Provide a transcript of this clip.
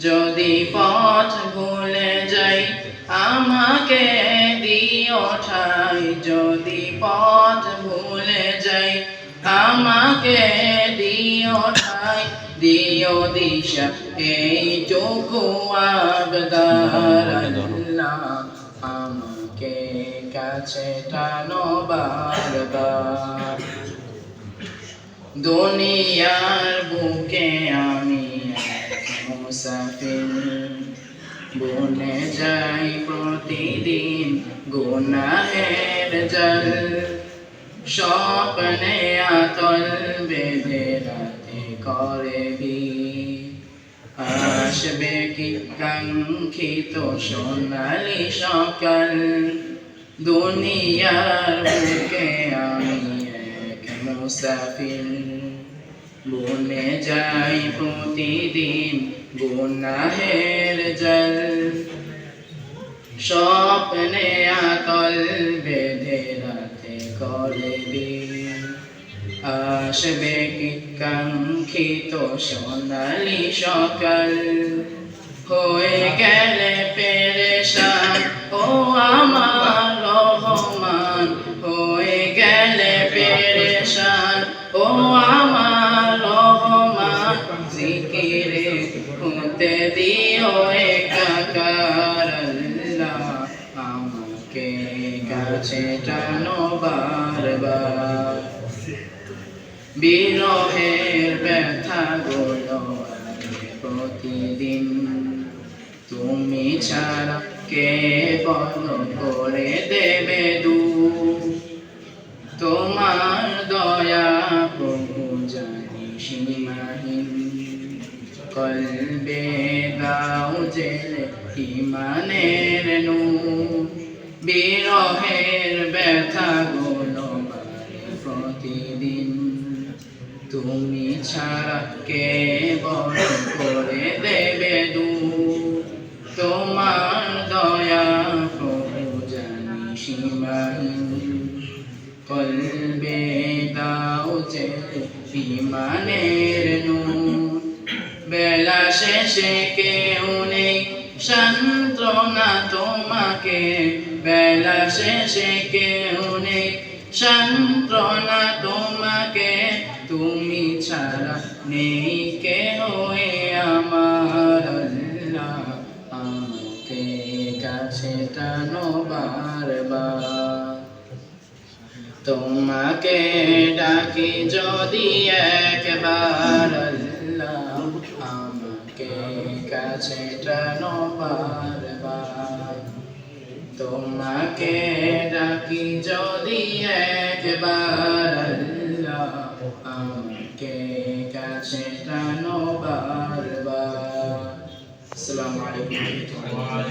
যদি পথ ভুলে যাই, আমাকে দিও ঠাই। যদি পথ ভুলে যাই, আমাকে দিও ঠাই। দিও দিশা এই এইটুকু আবদার। আমাকে কাছে টানো বারবার। দুনিয়ার বনে যাই প্রতিদিন গুনাহের জল। স্বপ্নে আতল বেঁধে রাতে করে ভিড়। আসবে কি কাঙ্ক্ষিত সোনালি সকাল? দুনিয়ার বুকে আমি এক মুসাফির। বনে যাই প্রতিদিন গুনাহের জল। স্বপ্নে আতল বেঁধে রাতে করে আসবে কি কাঙ্ক্ষিত সোনালি সকাল? হয়ে গেলে পেরেশান, ও আমার রহমান। হয়ে গেলে পেরেশান, ও জিকিরে হতে দিও একাকার আল্লাহ আমাকে কাছে টানো বারবার। বিরহের ব্যথা গুলো প্রতিদিন। তুমি ছাড়া কে বল করে দেবে দু? তোমার দয়া প্রভু জানি সীমাহীন। কলবে দাও জেলে ইমানের নু বিরহের ব্যথা গুলো প্রতিদিন। তুমি ছাড়া কে বড় করে দেবে দু তোমার দয়া প্রভু জানি সীমাহীন। কলবে দাও যে বিমানের নূর। শেষে কেউ নেই। সান্ত্বনা তোমাকে, বেলা শেষে কেউ নেই। সান্ত্বনা তোমাকে, তুমি ছাড়া নেই কে আমার আমাকে কাছে টানো বারবার। তোমাকে ডাকি যদি একবার। কাছে টানো তোমাকে ডাকি যদি একবার আমাকে কাছে টানো বারবার আসসালামু আলাইকুম।